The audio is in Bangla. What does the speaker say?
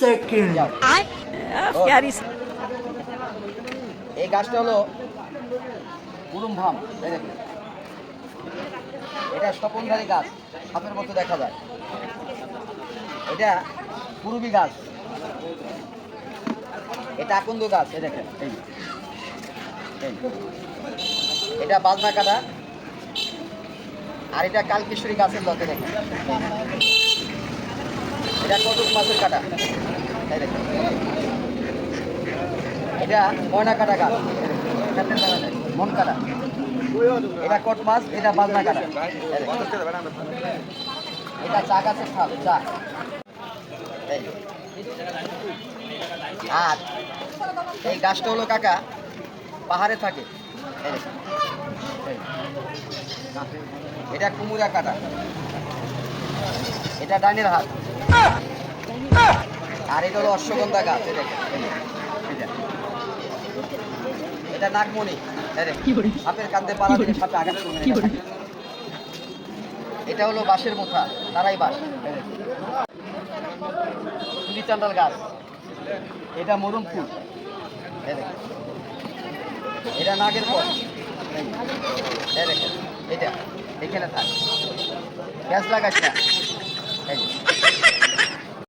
সেকেন্ড এই গাছটা হলো গুরুম ভাম এটা স্বপনধারী গাছ সাপের মতো দেখা যায়। এটা পুরুবি গাছ। এটা আকন্দ গাছ এই দেখেন এই। এটা বাজনা কাটা। আর এটা কালকেশ্বরী গাছের লতে দেখেন। এটা কটক মাছের কাটা এটা ময়না কাটা গাছ মন এটা কট মাছ এটা বাজনা কাটা এটা চা গাছের ছাল চা আর এই গাছটা হলো কাকা পাহাড়ে থাকে। এটা কুমুরা কাটা এটা ডাইনের হাত আর এটা হলো অশ্বগন্ধা গাছ এটা। এটা নাগমণি। সাপের কান্দে পালা দিয়ে সাপে আঘাত এটা হলো বাঁশের মোথা তারাই বাঁশ। চান্ডাল গাছ এটা মরুম ফুল এটা নাগের পর এটা এখানে থাক গ্যাস না যে।